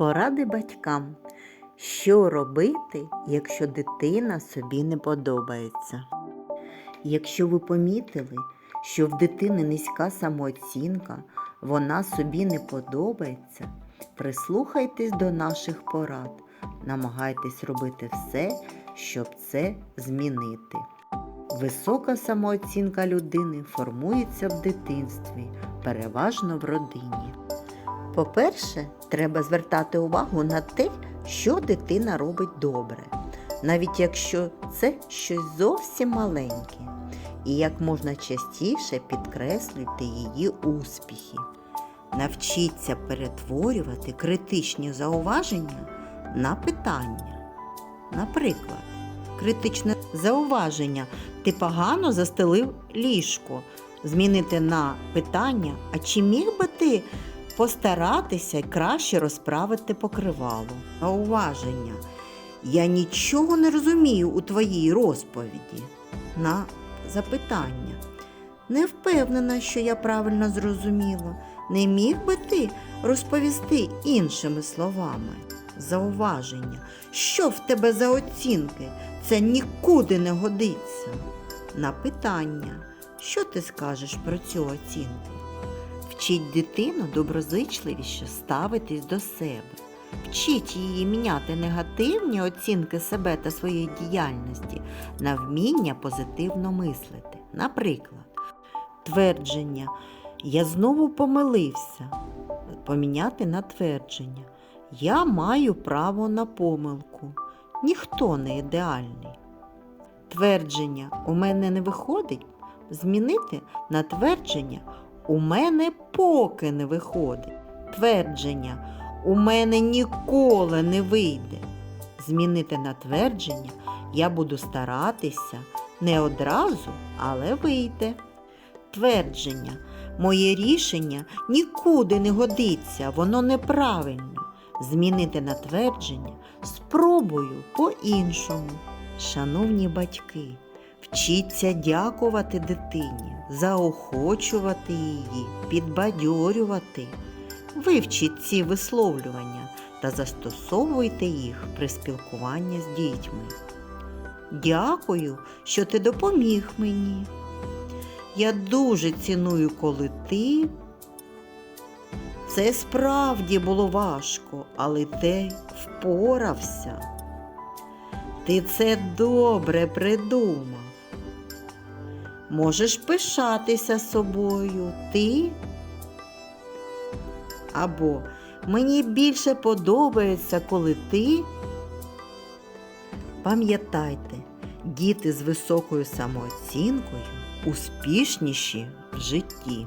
Поради батькам. Що робити, якщо дитина собі не подобається? Якщо ви помітили, що в дитини низька самооцінка, вона собі не подобається, прислухайтесь до наших порад, намагайтесь робити все, щоб це змінити. Висока самооцінка людини формується в дитинстві, переважно в родині. По-перше, треба звертати увагу на те, що дитина робить добре, навіть якщо це щось зовсім маленьке, і як можна частіше підкреслюйте її успіхи. Навчіться перетворювати критичні зауваження на питання. Наприклад, критичне зауваження ти погано застелив ліжко. Змінити на питання, а чи міг би ти постаратися краще розправити покривало? Зауваження. Я нічого не розумію у твоїй розповіді. На запитання. Не впевнена, що я правильно зрозуміла. Не міг би ти розповісти іншими словами? Зауваження. Що в тебе за оцінки? Це нікуди не годиться. На питання, що ти скажеш про цю оцінку? Вчіть дитину доброзичливіше ставитись до себе. Вчіть її міняти негативні оцінки себе та своєї діяльності на вміння позитивно мислити. Наприклад, твердження Я знову помилився. Поміняти на твердження. Я маю право на помилку. Ніхто не ідеальний. Твердження у мене не виходить. Змінити на твердження у мене поки не виходить. Твердження у мене ніколи не вийде. Змінити на твердження я буду старатися не одразу, але вийде. Твердження моє рішення нікуди не годиться, воно неправильне. Змінити на твердження спробую по-іншому. Шановні батьки, вчіться дякувати дитині, заохочувати її, підбадьорювати. Вивчіть ці висловлювання та застосовуйте їх при спілкуванні з дітьми. Дякую, що ти допоміг мені. Я дуже ціную, коли ти. Це справді було важко, але ти впорався. Ти це добре придумав. Можеш пишатися собою, ти. Або мені більше подобається, коли ти. Пам'ятайте, діти з високою самооцінкою успішніші в житті.